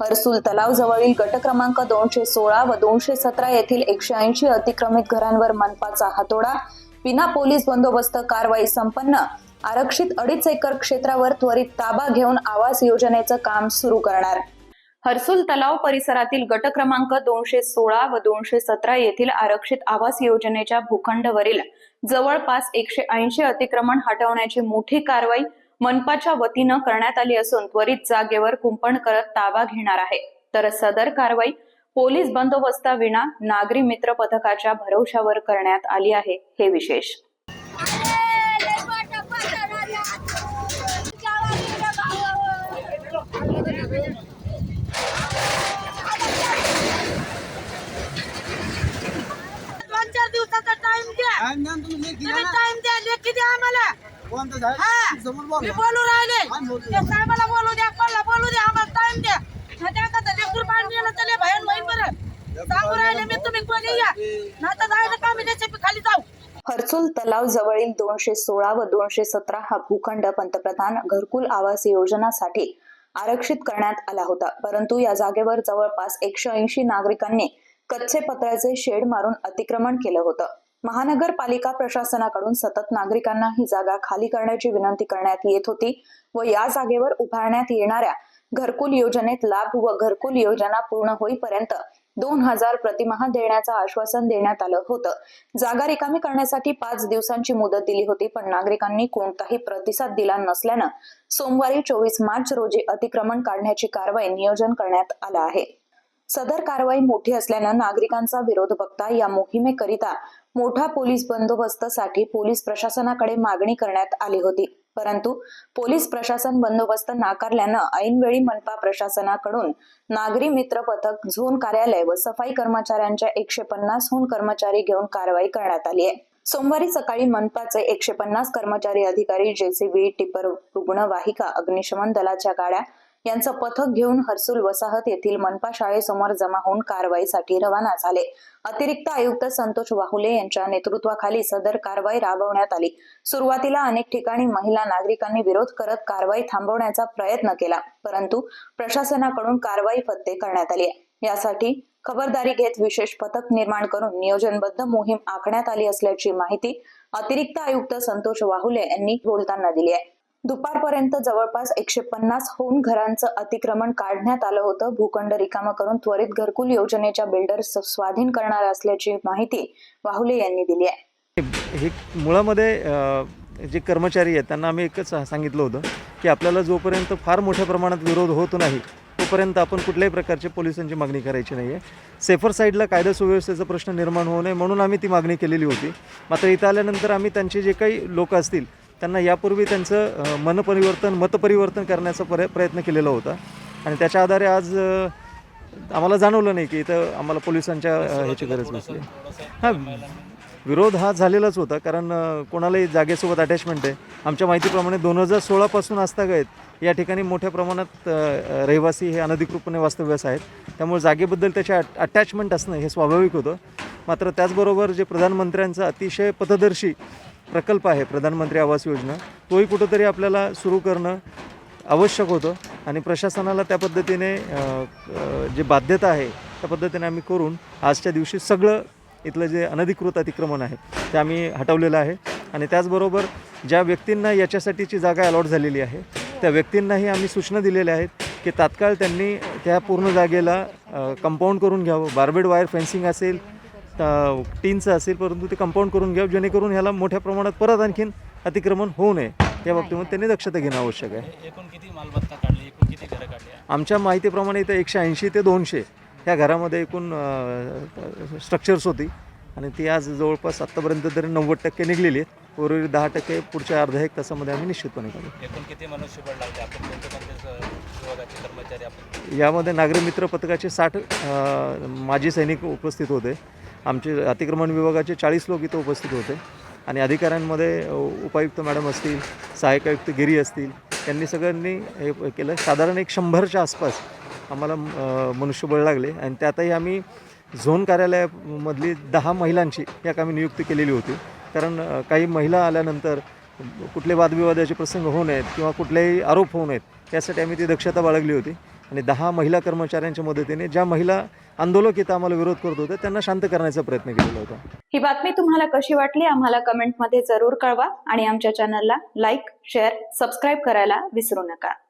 हर्सुल तलाव जवळील गट क्रमांक दोनशे सोळा व दोनशे सतरा येथील एकशे ऐंशी अतिक्रमित घरांवर मनपाचा हातोडा. विना पोलीस बंदोबस्त कारवाई संपन्न. आरक्षित अडीच एकर क्षेत्रावर त्वरित ताबा घेऊन आवास योजनेचं काम सुरू करणार. हर्सुल तलाव परिसरातील गट क्रमांक दोनशे सोळा व दोनशे सतरा येथील आरक्षित आवास योजनेच्या भूखंडवरील जवळपास एकशे ऐंशी अतिक्रमण हटवण्याची मोठी कारवाई मनपाच्या वतीनं करण्यात आली असून त्वरित जागेवर कुंपण करत ताबा घेणार आहे. तर सदर कारवाई पोलीस बंदोबस्ताविना नागरी मित्र पथकाच्या भरवशावर करण्यात आली आहे. हे विशेष. दोन चार दिवसाचा टाइम द्या. टाइम द्या. लेखी द्या आम्हाला? हा. मी बोला. राहिले. त्या साहेबाला बोलू द्या कोणाला बोलू द्या आम्हाला टाइम द्या. नाही त्या का लेकूर पाणी गेलं तर लय भयान होईल बरं. सांगू राहिले मी तुम्ही कोणी या. नाही तर जायचं का मी त्याच्याखाली जाऊ? हर्सुल तलाव जवळील दोनशे सोळा व दोनशे सतरा हा भूखंड पंतप्रधान घरकुल आवास योजनासाठी आरक्षित करण्यात आला होता. परंतु या जागेवर जवळपास एकशे ऐंशी नागरिकांनी कच्चे पत्र्याचे शेड मारून अतिक्रमण केलं होतं. महानगरपालिका प्रशासनाकडून सतत नागरिकांना ही जागा खाली करण्याची विनंती करण्यात येत होती व या जागेवर उभारण्यात येणाऱ्या घरकुल योजनेत लाभ व घरकुल योजना पूर्ण होईपर्यंत दोन हजार प्रतिमाह देण्याचं आश्वासन देण्यात आलं होतं. जागा रिकामी करण्यासाठी पाच दिवसांची मुदत दिली होती पण नागरिकांनी कोणताही प्रतिसाद दिला नसल्यानं सोमवारी चोवीस मार्च रोजी अतिक्रमण काढण्याची कारवाई नियोजन करण्यात आलं आहे. सदर कारवाई मोठी असल्यानं नागरिकांचा विरोध बघता या मोहिमेकरिता मोठा पोलीस बंदोबस्तासाठी पोलीस प्रशासनाकडे मागणी करण्यात आली होती. परंतु पोलीस प्रशासन बंदोबस्त नाकारल्यानं ऐनवेळी मनपा प्रशासनाकडून नागरी मित्र पथक झोन कार्यालय व सफाई कर्मचाऱ्यांच्या एकशे पन्नासहून कर्मचारी घेऊन कारवाई करण्यात आली आहे. सोमवारी सकाळी मनपाचे एकशे पन्नास कर्मचारी अधिकारी जेसीबी टिपर रुग्णवाहिका अग्निशमन दलाच्या गाड्या यांचं पथक घेऊन हर्सुल वसाहत येथील मनपा शाळेसमोर जमा होऊन कारवाईसाठी रवाना झाले. अतिरिक्त आयुक्त संतोष वाहुले यांच्या नेतृत्वाखाली सदर कारवाई राबवण्यात आली. सुरुवातीला अनेक ठिकाणी महिला नागरिकांनी विरोध करत कारवाई थांबवण्याचा प्रयत्न केला परंतु प्रशासनाकडून कारवाई फत्ते करण्यात आली. आहे. यासाठी खबरदारी घेत विशेष पथक निर्माण करून नियोजनबद्ध मोहीम आखण्यात आली असल्याची माहिती अतिरिक्त आयुक्त संतोष वाहुले यांनी बोलताना दिली आहे. दुपारपर्यंत जवळपास एकशे पन्नास होऊन घरांचं अतिक्रमण काढण्यात आलं होतं. भूखंड रिकामा करून त्वरित घरकुल योजनेच्या बिल्डर्स स्वाधीन करणार असल्याची माहिती वाहुले यांनी दिली आहे. हे मुळामध्ये जे कर्मचारी आहेत त्यांना आम्ही एकच सांगितलं होतं की आपल्याला जोपर्यंत फार मोठ्या प्रमाणात विरोध होत नाही तोपर्यंत आपण कुठल्याही प्रकारचे पोलिसांची मागणी करायची नाही आहे सेफर साईडला कायदा सुव्यवस्थेचा प्रश्न निर्माण होऊ नये म्हणून आम्ही ती मागणी केलेली होती. मात्र इथं आल्यानंतर आम्ही त्यांचे जे काही लोक असतील त्यांना यापूर्वी त्यांचं मनपरिवर्तन मतपरिवर्तन करण्याचा पर प्रयत्न केलेला होता. आणि त्याच्या आधारे आज आम्हाला जाणवलं नाही की इथं आम्हाला पोलिसांच्या ह्याची गरज नसली हां विरोध हा झालेलाच होता कारण कोणालाही जागेसोबत अटॅचमेंट आहे. आमच्या माहितीप्रमाणे दोन हजार सोळापासून आजतागत या ठिकाणी मोठ्या प्रमाणात रहिवासी हे अनधिकृतपणे वास्तव्यास आहेत. त्यामुळे जागेबद्दल त्याचे अट अटॅचमेंट असणं हे स्वाभाविक होतं. मात्र त्याचबरोबर जे प्रधानमंत्र्यांचं अतिशय पथदर्शी प्रकल्प आहे प्रधानमंत्री आवास योजना. तोही कुठंतरी आपल्याला सुरू करणं आवश्यक होतं आणि प्रशासनाला त्या पद्धतीने जे बाध्यता आहे त्या पद्धतीने आम्ही करून आजच्या दिवशी सगळं इथलं जे अनधिकृत अतिक्रमण आहे ते आम्ही हटवलेलं आहे. आणि त्याचबरोबर ज्या व्यक्तींना याच्यासाठीची जागा अलॉट झालेली आहे त्या व्यक्तींनाही आम्ही सूचना दिलेल्या आहेत की तात्काळ त्यांनी त्या पूर्ण जागेला कंपाऊंड करून घ्यावं. बार्बेड वायर फेन्सिंग असेल टीनचं असेल परंतु ते कंपाऊंड करून घ्यावं जेणेकरून ह्याला मोठ्या प्रमाणात परत आणखीन अतिक्रमण होऊ नये. या बाबतीमध्ये त्यांनी दक्षता घेणं आवश्यक आहे. एकूण किती मालमत्ता काढली एकूण किती घरं काढली? आमच्या माहितीप्रमाणे इथं एकशे ऐंशी ते दोनशे ह्या घरामध्ये एकूण स्ट्रक्चर्स होती. आणि ती आज जवळपास आत्तापर्यंत तरी नव्वद टक्के निघलेली आहेत. उर्वरित दहा टक्के पुढच्या अर्ध्या एक तासामध्ये आम्ही निश्चितपणे करू एकूण किती मनुष्यबळ लागले? आपण कोणते कोणते स- विभागाचे कर्मचारी आपण यामध्ये नागरी मित्र पथकाचे साठ माजी सैनिक उपस्थित होते. आमचे अतिक्रमण विभागाचे चाळीस लोक इथं उपस्थित होते. आणि अधिकाऱ्यांमध्ये उपायुक्त मॅडम असतील सहाय्यक आयुक्त गिरी असतील त्यांनी सगळ्यांनी हे केलं. साधारण एक शंभरच्या आसपास आम्हाला मनुष्यबळ लागले. आणि त्यातही आम्ही झोन कार्यालयामधली दहा महिलांची या कामी नियुक्ती केलेली होती. कारण काही महिला आल्यानंतर कुठले वादविवादाचे प्रसंग होऊ नयेत किंवा कुठलेही आरोप होऊ नयेत यासाठी आम्ही ती दक्षता बाळगली होती. आणि दहा महिला कर्मचाऱ्यांच्या मदतीने ज्या महिला आंदोलक इथं आम्हाला विरोध करत होत्या त्यांना शांत करण्याचा प्रयत्न केलेला होता. ही बातमी तुम्हाला कशी वाटली आम्हाला कमेंटमध्ये जरूर कळवा आणि आमच्या चॅनलला लाईक शेअर सबस्क्राईब करायला विसरू नका.